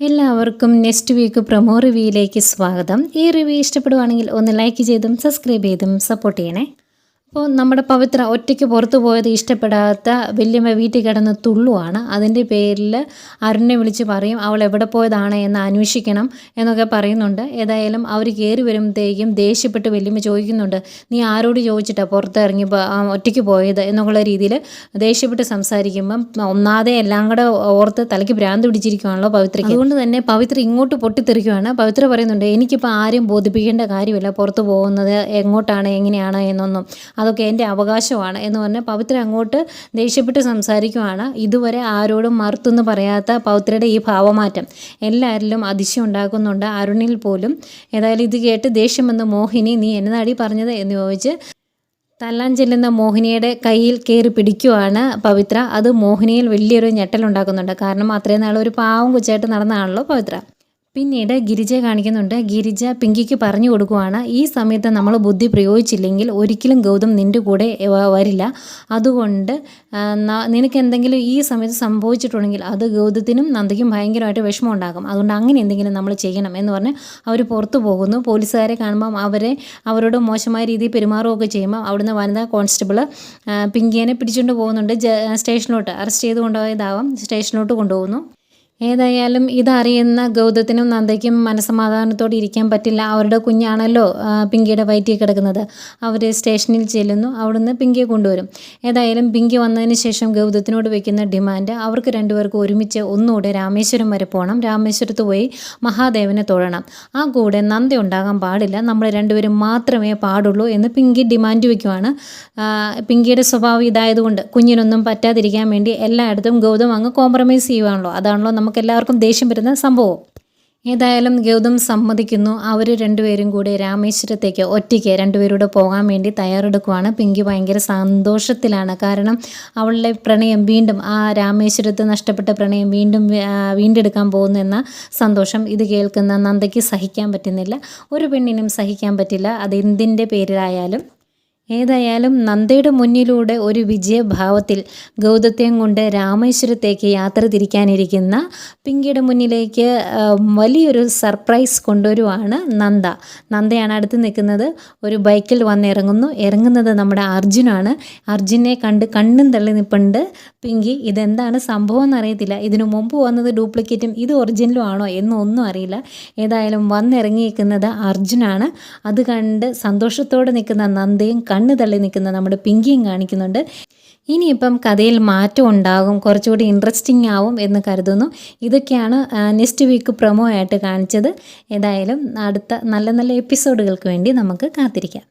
എല്ലാവർക്കും next week promo റിവ്യൂയിലേക്ക് സ്വാഗതം. ഈ റിവ്യൂ ഇഷ്ടപ്പെടുവാണെങ്കിൽ ഒന്ന് ലൈക്ക് ചെയ്തും സബ്സ്ക്രൈബ് ചെയ്തും സപ്പോർട്ട് ചെയ്യണേ. അപ്പോൾ നമ്മുടെ പവിത്ര ഒറ്റയ്ക്ക് പുറത്തു പോയത് ഇഷ്ടപ്പെടാത്ത വല്യമ്മ വീട്ടിൽ കിടന്ന് തുള്ളുവാണ്. അതിന്റെ പേരിൽ അരുണിനെ വിളിച്ച് പറയും അവൾ എവിടെ പോയതാണ് എന്ന് അന്വേഷിക്കണം എന്നൊക്കെ പറയുന്നുണ്ട്. ഏതായാലും അവർ കയറി വരുമ്പോഴത്തേക്കും ദേഷ്യപ്പെട്ട് വല്യമ്മ ചോദിക്കുന്നുണ്ട് നീ ആരോട് ചോദിച്ചിട്ടാണ് പുറത്തിറങ്ങി ഒറ്റയ്ക്ക് പോയത്? എന്നുള്ള രീതിയിൽ ദേഷ്യപ്പെട്ട് സംസാരിക്കുമ്പം ഒന്നാതെ എല്ലാം കൂടെ ഓർത്ത് തലയ്ക്ക് ഭ്രാന്ത് പിടിച്ചിരിക്കുകയാണല്ലോ പവിത്രയ്ക്ക്. അതുകൊണ്ട് തന്നെ പവിത്ര ഇങ്ങോട്ട് പൊട്ടിത്തെറിക്കുകയാണ് പവിത്ര പറയുന്നുണ്ട് എനിക്കിപ്പോൾ ആരും ബോധിപ്പിക്കേണ്ട കാര്യമില്ല പുറത്ത് പോകുന്നത് എങ്ങോട്ടാണ് എങ്ങനെയാണ് എന്നൊന്നും. അതൊക്കെ എന്റെ അവകാശമാണ് എന്ന് പറഞ്ഞ് പവിത്ര അങ്ങോട്ട് ദേഷ്യപ്പെട്ട് സംസാരിക്കുവാണ്. ഇതുവരെ ആരോടും മറുത്തൊന്നും പറയാത്ത പവിത്രയുടെ ഈ ഭാവമാറ്റം. എല്ലാവരിലും അതിശയം ഉണ്ടാക്കുന്നുണ്ട് അരുണിൽ പോലും. ഏതായാലും ഇത് കേട്ട് ദേഷ്യം വന്ന് മോഹിനി നീ എന്നതാടി പറഞ്ഞത്? എന്ന് ചോദിച്ച് തല്ലാൻ ചെല്ലുന്ന മോഹിനിയുടെ കയ്യിൽ കയറി പിടിക്കുവാണ് പവിത്ര. അത് മോഹിനിയിൽ വലിയൊരു ഞെട്ടലുണ്ടാക്കുന്നുണ്ട് കാരണം അത്രയും നാൾ ഒരു പാവം കൊച്ചായിട്ട് നടന്നതാണല്ലോ പവിത്ര. പിന്നീട് ഗിരിജ കാണിക്കുന്നുണ്ട്. ഗിരിജ പിങ്കിക്ക് പറഞ്ഞു കൊടുക്കുവാണ് ഈ സമയത്ത് നമ്മൾ ബുദ്ധി പ്രയോഗിച്ചില്ലെങ്കിൽ ഒരിക്കലും ഗൗതം നിന്റെ കൂടെ വരില്ല. അതുകൊണ്ട് നിനക്ക് എന്തെങ്കിലും ഈ സമയത്ത് സംഭവിച്ചിട്ടുണ്ടെങ്കിൽ അത് ഗൗതത്തിനും നന്ദയ്ക്കും ഭയങ്കരമായിട്ട് വിഷമം ഉണ്ടാകും അതുകൊണ്ട് അങ്ങനെ എന്തെങ്കിലും നമ്മൾ ചെയ്യണം എന്ന് പറഞ്ഞ് അവർ പുറത്തു പോകുന്നു. പോലീസുകാരെ കാണുമ്പം അവരെ അവരോട് മോശമായ രീതിയിൽ പെരുമാറുകയൊക്കെ ചെയ്യുമ്പോൾ അവിടുന്ന് വനിതാ കോൺസ്റ്റബിൾ പിങ്കിയനെ പിടിച്ചുകൊണ്ട് പോകുന്നുണ്ട്. സ്റ്റേഷനിലോട്ട്. അറസ്റ്റ് ചെയ്ത് കൊണ്ടുപോയതാവാം. സ്റ്റേഷനിലോട്ട് കൊണ്ടുപോകുന്നു. ഏതായാലും ഇതറിയുന്ന ഗൗതത്തിനും നന്ദയ്ക്കും മനസ്സമാധാനത്തോടെ ഇരിക്കാൻ പറ്റില്ല. അവരുടെ കുഞ്ഞാണല്ലോ പിങ്കിയുടെ വയറ്റിൽ കിടക്കുന്നത്. അവർ സ്റ്റേഷനിൽ ചെല്ലുന്നു. അവിടുന്ന് പിങ്കിയെ കൊണ്ടുവരും. ഏതായാലും പിങ്കി വന്നതിന് ശേഷം ഗൗതത്തിനോട് വയ്ക്കുന്ന ഡിമാൻഡ് അവർക്ക് രണ്ടുപേർക്കും ഒരുമിച്ച് ഒന്നുകൂടെ രാമേശ്വരം വരെ പോകണം രാമേശ്വരത്ത് പോയി മഹാദേവനെ തൊഴണം. ആ കൂടെ നന്ദി ഉണ്ടാകാൻ പാടില്ല. നമ്മൾ രണ്ടുപേരും മാത്രമേ പാടുള്ളൂ എന്ന് പിങ്കി ഡിമാൻഡ് വയ്ക്കുവാണ് പിങ്കിയുടെ സ്വഭാവം ഇതായതുകൊണ്ട് കുഞ്ഞിനൊന്നും പറ്റാതിരിക്കാൻ വേണ്ടി എല്ലായിടത്തും ഗൗതം അങ്ങ് കോംപ്രമൈസ് ചെയ്യുവാണല്ലോ. അതാണല്ലോ നമുക്ക് എല്ലാവർക്കും ദേഷ്യം വരുന്ന സംഭവം. ഏതായാലും ഗൗതം സമ്മതിക്കുന്നു. അവർ രണ്ടുപേരും കൂടി രാമേശ്വരത്തേക്ക് ഒറ്റയ്ക്ക് രണ്ടുപേരൂടെ പോകാൻ വേണ്ടി തയ്യാറെടുക്കുവാണ്. പിങ്കി ഭയങ്കര സന്തോഷത്തിലാണ്. കാരണം അവളുടെ പ്രണയം വീണ്ടും ആ രാമേശ്വരത്ത് നഷ്ടപ്പെട്ട പ്രണയം വീണ്ടും വീണ്ടെടുക്കാൻ പോകുന്നു എന്ന സന്തോഷം. ഇത് കേൾക്കുന്ന നന്ദയ്ക്ക് സഹിക്കാൻ പറ്റുന്നില്ല. ഒരു പെണ്ണിനും സഹിക്കാൻ പറ്റില്ല. അതെന്തിന്റെ പേരിലായാലും. ഏതായാലും നന്ദയുടെ മുന്നിലൂടെ ഒരു വിജയഭാവത്തിൽ ഗൗതത്തെയും കൊണ്ട് രാമേശ്വരത്തേക്ക് യാത്ര തിരിക്കാനിരിക്കുന്ന പിങ്കിയുടെ മുന്നിലേക്ക് വലിയൊരു സർപ്രൈസ് കൊണ്ടുവരുവാണ് നന്ദ. നന്ദയാണ് അടുത്ത് നിൽക്കുന്നത്. ഒരു ബൈക്കിൽ വന്നിറങ്ങുന്നു. ഇറങ്ങുന്നത് നമ്മുടെ അർജുനാണ്. അർജുനെ കണ്ട് കണ്ണും തള്ളി നിൽപ്പുണ്ട് പിങ്കി ഇതെന്താണ് സംഭവം എന്നറിയത്തില്ല. ഇതിനു മുമ്പ് വന്നത് ഡ്യൂപ്ലിക്കേറ്റും ഇത് ഒറിജിനലും ആണോ എന്നൊന്നും അറിയില്ല. ഏതായാലും വന്നിറങ്ങിയിരിക്കുന്നത് അർജുനാണ്. അത് കണ്ട് സന്തോഷത്തോടെ നിൽക്കുന്ന നന്ദയും കണ്ണ് തള്ളി നിൽക്കുന്ന നമ്മുടെ പിങ്കിയും കാണിക്കുന്നുണ്ട്. ഇനിയിപ്പം കഥയിൽ മാറ്റം ഉണ്ടാകും കുറച്ചുകൂടി ഇൻട്രസ്റ്റിംഗ് ആവും എന്ന് കരുതുന്നു. ഇതൊക്കെയാണ് നെക്സ്റ്റ് വീക്ക് പ്രൊമോ ആയിട്ട് കാണിച്ചത്. ഏതായാലും അടുത്ത നല്ല നല്ല എപ്പിസോഡുകൾക്ക് വേണ്ടി നമുക്ക് കാത്തിരിക്കാം.